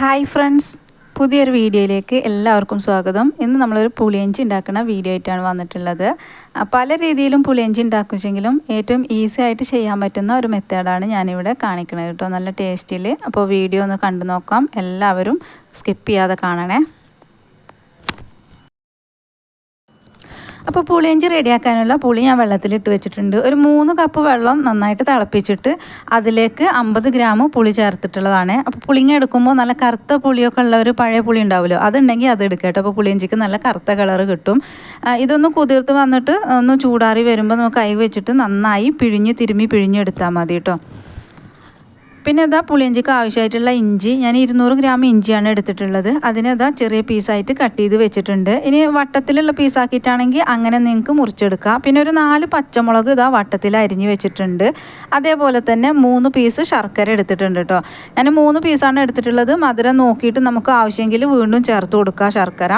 Hi friends. പുതിയൊരു വീഡിയോയിലേക്ക് എല്ലാവർക്കും സ്വാഗതം. ഇന്ന് നമ്മളൊരു പുളിയഞ്ചി ഉണ്ടാക്കുന്ന വീഡിയോ ആയിട്ടാണ് വന്നിട്ടുള്ളത്. പല രീതിയിലും പുളിയഞ്ചി ഉണ്ടാക്കുമെങ്കിലും ഏറ്റവും ഈസി ആയിട്ട് ചെയ്യാൻ പറ്റുന്ന ഒരു മെത്തേഡാണ് ഞാനിവിടെ കാണിക്കുന്നത് കേട്ടോ. നല്ല ടേസ്റ്റിൽ അപ്പോൾ വീഡിയോ ഒന്ന് കണ്ടു നോക്കാം. എല്ലാവരും സ്കിപ്പ് ചെയ്യാതെ കാണണേ. അപ്പോൾ പുളിയിഞ്ചി റെഡിയാക്കാനുള്ള പുളി ഞാൻ വെള്ളത്തിലിട്ട് വെച്ചിട്ടുണ്ട്. ഒരു മൂന്ന് കപ്പ് വെള്ളം നന്നായിട്ട് തിളപ്പിച്ചിട്ട് അതിലേക്ക് അമ്പത് ഗ്രാം പുളി ചേർത്തിട്ടുള്ളതാണ്. അപ്പോൾ പുളിങ്ങ എടുക്കുമ്പോൾ നല്ല കറുത്ത പുളിയൊക്കെ ഉള്ള ഒരു പഴയ പുളി ഉണ്ടാവുമല്ലോ അതുണ്ടെങ്കിൽ അത് എടുക്കുക കേട്ടോ. അപ്പോൾ പുളിയിഞ്ചിക്ക് നല്ല കറുത്ത കളർ കിട്ടും. ഇതൊന്ന് കുതിർത്ത് വന്നിട്ട് ഒന്ന് ചൂടാറി വരുമ്പോൾ നമുക്ക് കൈ വെച്ചിട്ട് നന്നായി പിഴിഞ്ഞ് തിരുമ്മി പിഴിഞ്ഞെടുത്താൽ മതി കേട്ടോ. പിന്നെ ഇതാ പുളിയഞ്ചിക്ക് ആവശ്യമായിട്ടുള്ള ഇഞ്ചി. ഞാൻ ഇരുന്നൂറ് ഗ്രാം ഇഞ്ചിയാണ് എടുത്തിട്ടുള്ളത്. അതിനെതാ ചെറിയ പീസായിട്ട് കട്ട് ചെയ്ത് വെച്ചിട്ടുണ്ട്. ഇനി വട്ടത്തിലുള്ള പീസാക്കിയിട്ടാണെങ്കിൽ അങ്ങനെ നിങ്ങൾക്ക് മുറിച്ചെടുക്കാം. പിന്നെ ഒരു നാല് പച്ചമുളക് ഇതാ വട്ടത്തിൽ അരിഞ്ഞ് വെച്ചിട്ടുണ്ട്. അതേപോലെ തന്നെ മൂന്ന് പീസ് ശർക്കര എടുത്തിട്ടുണ്ട് കേട്ടോ. ഞാൻ മൂന്ന് പീസാണ് എടുത്തിട്ടുള്ളത്. മധുരം നോക്കിയിട്ട് നമുക്ക് ആവശ്യമെങ്കിൽ വീണ്ടും ചേർത്ത് കൊടുക്കുക ശർക്കര.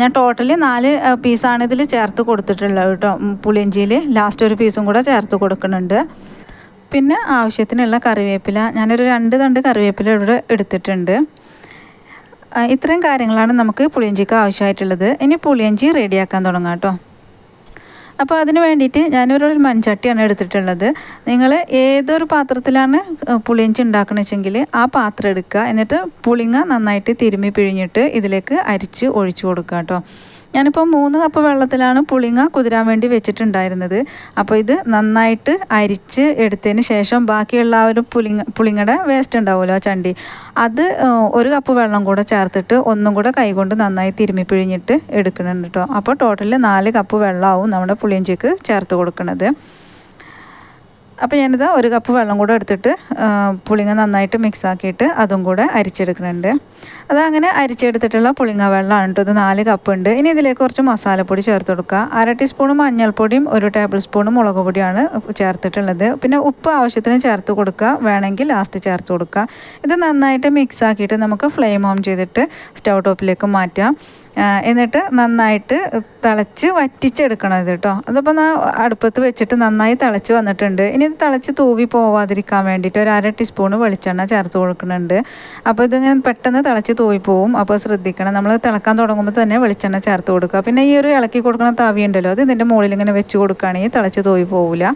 ഞാൻ ടോട്ടലി നാല് പീസാണ് ഇതിൽ ചേർത്ത് കൊടുത്തിട്ടുള്ളത് കേട്ടോ. പുളിയഞ്ചിയിൽ. ലാസ്റ്റ് ഒരു പീസും കൂടെ ചേർത്ത് കൊടുക്കുന്നുണ്ട്. പിന്നെ ആവശ്യത്തിനുള്ള കറിവേപ്പില. ഞാനൊരു രണ്ട് തണ്ട് കറിവേപ്പില ഇവിടെ എടുത്തിട്ടുണ്ട്. ഇത്രയും കാര്യങ്ങളാണ് നമുക്ക് പുളിയഞ്ചിക്ക് ആവശ്യമായിട്ടുള്ളത്. ഇനി പുളിയഞ്ചി റെഡിയാക്കാൻ തുടങ്ങാം കേട്ടോ. അപ്പോൾ അതിന് വേണ്ടിയിട്ട് ഞാനൊരു മൺചട്ടിയാണ് എടുത്തിട്ടുള്ളത്. നിങ്ങൾ ഏതൊരു പാത്രത്തിലാണ് പുളിയഞ്ചി ഉണ്ടാക്കണമെന്ന് വെച്ചെങ്കിൽ ആ പാത്രം എടുക്കുക. എന്നിട്ട് പുളിങ്ങ നന്നായിട്ട് തിരുമ്മി പിഴിഞ്ഞിട്ട് ഇതിലേക്ക് അരിച്ച് ഒഴിച്ചു കൊടുക്കുക കേട്ടോ. ഞാനിപ്പോൾ മൂന്ന് കപ്പ് വെള്ളത്തിലാണ് പുളിങ്ങ കുതിരാൻ വേണ്ടി വെച്ചിട്ടുണ്ടായിരുന്നത്. അപ്പോൾ ഇത് നന്നായിട്ട് അരിച്ച് എടുത്തതിന് ശേഷം ബാക്കിയുള്ള ആ ഒരു പുളിങ്ങ പുളിങ്ങയുടെ വേസ്റ്റ് ഉണ്ടാവുമല്ലോ ചണ്ടി. അത് ഒരു കപ്പ് വെള്ളം കൂടെ ചേർത്തിട്ട് ഒന്നും കൂടെ കൈകൊണ്ട് നന്നായി തിരുമ്മി പിഴിഞ്ഞിട്ട് എടുക്കുന്നുണ്ട് കേട്ടോ അപ്പോൾ ടോട്ടൽ നാല് കപ്പ് വെള്ളമാവും നമ്മുടെ പുളിയഞ്ചിക്ക് ചേർത്ത് കൊടുക്കുന്നത്. അപ്പോൾ ഞാനിത് ഒരു കപ്പ് വെള്ളം കൂടെ എടുത്തിട്ട് പുളിങ്ങ നന്നായിട്ട് മിക്സ് ആക്കിയിട്ട് അതും കൂടെ അരിച്ചെടുക്കുന്നുണ്ട്. അതങ്ങനെ അരിച്ചെടുത്തിട്ടുള്ള പുളിങ്ങ വെള്ളമാണ് കേട്ടോ ഇത് നാല് കപ്പ് ഉണ്ട്. ഇനി ഇതിലേക്ക് കുറച്ച് മസാലപ്പൊടി ചേർത്ത് കൊടുക്കുക. അര ടീസ്പൂൺ മഞ്ഞൾപ്പൊടിയും ഒരു ടേബിൾ സ്പൂൺ മുളക് പൊടിയാണ് ചേർത്തിട്ടുള്ളത്. പിന്നെ ഉപ്പ് ആവശ്യത്തിന് ചേർത്ത് കൊടുക്കുക. വേണമെങ്കിൽ ലാസ്റ്റ് ചേർത്ത് കൊടുക്കുക. ഇത് നന്നായിട്ട് മിക്സ് ആക്കിയിട്ട് നമുക്ക് ഫ്ലെയിം ഓൺ ചെയ്തിട്ട് സ്റ്റൗ ടോപ്പിലേക്ക് മാറ്റാം. എന്നിട്ട് നന്നായിട്ട് തിളച്ച് വറ്റിച്ചെടുക്കണം ഇത് കേട്ടോ അതിപ്പോൾ അടുപ്പത്ത് വെച്ചിട്ട് നന്നായി തിളച്ച് വന്നിട്ടുണ്ട്. ഇനി തിളച്ച് തൂവി പോവാതിരിക്കാൻ വേണ്ടിയിട്ട് ഒരു അര ടീസ്പൂൺ വെളിച്ചെണ്ണ ചേർത്ത് കൊടുക്കുന്നുണ്ട്. അപ്പോൾ ഇതിങ്ങനെ പെട്ടെന്ന് തിളച്ച് തൂവി പോവും. അപ്പോൾ ശ്രദ്ധിക്കണം. നമ്മൾ തിളക്കാൻ തുടങ്ങുമ്പോൾ തന്നെ വെളിച്ചെണ്ണ ചേർത്ത് കൊടുക്കുക. പിന്നെ ഈ ഒരു ഇളക്കി കൊടുക്കുന്ന തവി ഉണ്ടല്ലോ അത് ഇതിന്റെ മുകളിൽ ഇങ്ങനെ വെച്ച് കൊടുക്കുകയാണെങ്കിൽ തിളച്ച് തൂവി പോവില്ല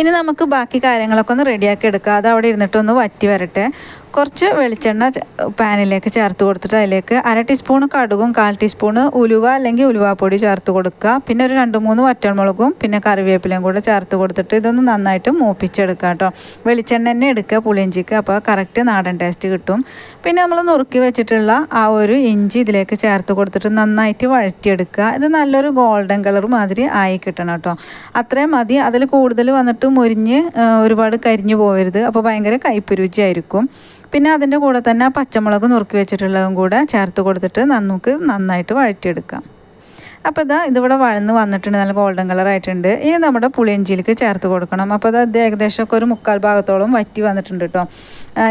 ഇനി നമുക്ക് ബാക്കി കാര്യങ്ങളൊക്കെ ഒന്ന് റെഡിയാക്കി എടുക്കുക അത് അവിടെ ഇരുന്നിട്ടൊന്ന് വറ്റി വരട്ടെ. കുറച്ച് വെളിച്ചെണ്ണ പാനിലേക്ക് ചേർത്ത് കൊടുത്തിട്ട് അതിലേക്ക് അര ടീസ്പൂൺ കടുകും കാൽ ടീസ്പൂൺ ഉലുവ അല്ലെങ്കിൽ ഉലുവാപ്പൊടി ചേർത്ത് കൊടുക്കുക. പിന്നെ ഒരു രണ്ട് മൂന്ന് വറ്റൽമുളകും പിന്നെ കറിവേപ്പിലയും കൂടെ ചേർത്ത് കൊടുത്തിട്ട് ഇതൊന്ന് നന്നായിട്ട് മൂപ്പിച്ചെടുക്കുക കേട്ടോ. വെളിച്ചെണ്ണ തന്നെ എടുക്കുക പുളിയിഞ്ചിക്ക് അപ്പോൾ കറക്റ്റ് നാടൻ ടേസ്റ്റ് കിട്ടും. പിന്നെ നമ്മൾ നുറുക്കി വെച്ചിട്ടുള്ള ആ ഒരു ഇഞ്ചി ഇതിലേക്ക് ചേർത്ത് കൊടുത്തിട്ട് നന്നായിട്ട് വഴറ്റിയെടുക്കുക. ഇത് നല്ലൊരു ഗോൾഡൻ കളർ മാതിരി ആയി കിട്ടണം കേട്ടോ. അത്രയും മതി. അതിൽ കൂടുതൽ വന്നിട്ട് മുരിഞ്ഞ് ഒരുപാട് കരിഞ്ഞു പോകരുത് അപ്പോൾ ഭയങ്കര കയ്പ്പ് രുചിയായിരിക്കും. പിന്നെ അതിന്റെ കൂടെ തന്നെ ആ പച്ചമുളക് നുറുക്കി വെച്ചിട്ടുള്ളതും കൂടെ ചേർത്ത് കൊടുത്തിട്ട് നമുക്ക് നന്നായിട്ട് വഴറ്റിയെടുക്കാം. അപ്പോൾ ഇതാ ഇതിവിടെ വഴന്ന് വന്നിട്ടുണ്ട് നല്ല ഗോൾഡൻ കളർ ആയിട്ടുണ്ട്. ഇനി നമ്മുടെ പുളിയഞ്ചിയിലേക്ക് ചേർത്ത് കൊടുക്കണം. അപ്പോൾ അത് ഏകദേശം ഒക്കെ ഒരു മുക്കാൽ ഭാഗത്തോളം വറ്റി വന്നിട്ടുണ്ട് കേട്ടോ.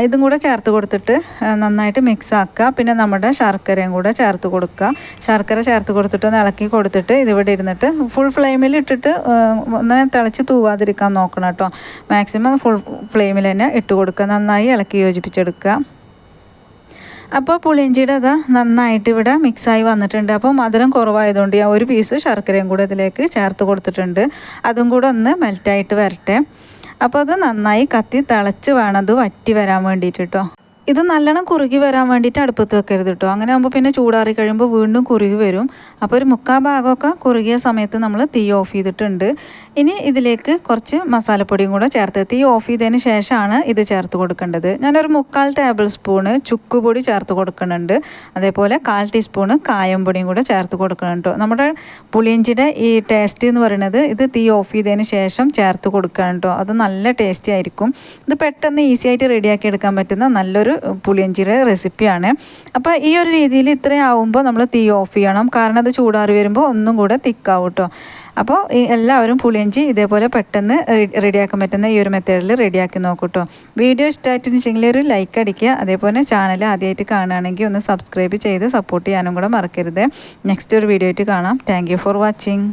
ഇതും കൂടെ ചേർത്ത് കൊടുത്തിട്ട് നന്നായിട്ട് മിക്സ് ആക്കുക. പിന്നെ നമ്മുടെ ശർക്കരയും കൂടെ ചേർത്ത് കൊടുക്കുക. ശർക്കര ചേർത്ത് കൊടുത്തിട്ട് ഒന്ന് ഇളക്കി കൊടുത്തിട്ട് ഇതിവിടെ ഇരുന്നിട്ട് ഫുൾ ഫ്ലെയിമിൽ ഇട്ടിട്ട് ഒന്ന് തിളച്ച് തൂവാതിരിക്കാൻ നോക്കണം കേട്ടോ. മാക്സിമം ഫുൾ ഫ്ലെയിമിൽ തന്നെ ഇട്ട് കൊടുക്കുക. നന്നായി ഇളക്കി യോജിപ്പിച്ചെടുക്കുക. അപ്പോൾ പുളിയിഞ്ചിയുടെ അത് നന്നായിട്ട് ഇവിടെ മിക്സായി വന്നിട്ടുണ്ട്. അപ്പോൾ മധുരം കുറവായതുകൊണ്ട് ഞാൻ ഒരു പീസ് ശർക്കരയും കൂടെ ഇതിലേക്ക് ചേർത്ത് കൊടുത്തിട്ടുണ്ട്. അതും കൂടെ ഒന്ന് മെൽറ്റായിട്ട് വരട്ടെ. അപ്പോൾ അത് നന്നായി കത്തി തിളച്ച് വേണം. അത് വറ്റി വരാൻ വേണ്ടിയിട്ട് കേട്ടോ ഇത് നല്ലോണം കുറുകി വരാൻ വേണ്ടിയിട്ട് അടുപ്പത്ത് വെക്കരുത് കേട്ടോ അങ്ങനെ ആകുമ്പോൾ പിന്നെ ചൂടാറി കഴിയുമ്പോൾ വീണ്ടും കുറുകി വരും. അപ്പോൾ ഒരു മുക്കാൽ ഭാഗമൊക്കെ കുറുകിയ സമയത്ത് നമ്മൾ തീ ഓഫ് ചെയ്തിട്ടുണ്ട്. ഇനി ഇതിലേക്ക് കുറച്ച് മസാലപ്പൊടിയും കൂടെ ചേർത്ത് തീ ഓഫ് ചെയ്തതിന് ശേഷമാണ് ഇത് ചേർത്ത് കൊടുക്കേണ്ടത്. ഞാനൊരു മുക്കാൽ ടേബിൾ സ്പൂണ് ചുക്കുപൊടി ചേർത്ത് കൊടുക്കുന്നുണ്ട്. അതേപോലെ കാൽ ടീസ്പൂണ് കായം പൊടിയും കൂടെ ചേർത്ത് കൊടുക്കുന്നുണ്ട് നമ്മുടെ പുളിയിഞ്ചിയുടെ ഈ ടേസ്റ്റ് എന്ന് പറയുന്നത് ഇത് തീ ഓഫ് ചെയ്തതിന് ശേഷം ചേർത്ത് കൊടുക്കണം കേട്ടോ അത് നല്ല ടേസ്റ്റി ആയിരിക്കും. ഇത് പെട്ടെന്ന് ഈസി ആയിട്ട് റെഡിയാക്കി എടുക്കാൻ പറ്റുന്ന നല്ലൊരു പുളിയഞ്ചിയുടെ റെസിപ്പിയാണ്. അപ്പോൾ ഈ ഒരു രീതിയിൽ ഇത്രയും ആവുമ്പോൾ നമ്മൾ തീ ഓഫ് ചെയ്യണം. കാരണം അത് ചൂടാറി വരുമ്പോൾ ഒന്നും കൂടെ തിക്കാവും കേട്ടോ അപ്പോൾ എല്ലാവരും പുളിയഞ്ചി ഇതേപോലെ പെട്ടെന്ന് റെഡിയാക്കാൻ പറ്റുന്ന ഈ ഒരു മെത്തേഡിൽ റെഡിയാക്കി നോക്കൂട്ടോ വീഡിയോ ഇഷ്ടമായിട്ടുണ്ടെങ്കിൽ ഒരു ലൈക്ക് അടിക്കുക. അതേപോലെ ചാനൽ ആദ്യമായിട്ട് കാണുകയാണെങ്കിൽ ഒന്ന് സബ്സ്ക്രൈബ് ചെയ്ത് സപ്പോർട്ട് ചെയ്യാനും കൂടെ മറക്കരുത്. നെക്സ്റ്റ് ഒരു വീഡിയോ ആയിട്ട് കാണാം. Thank for watching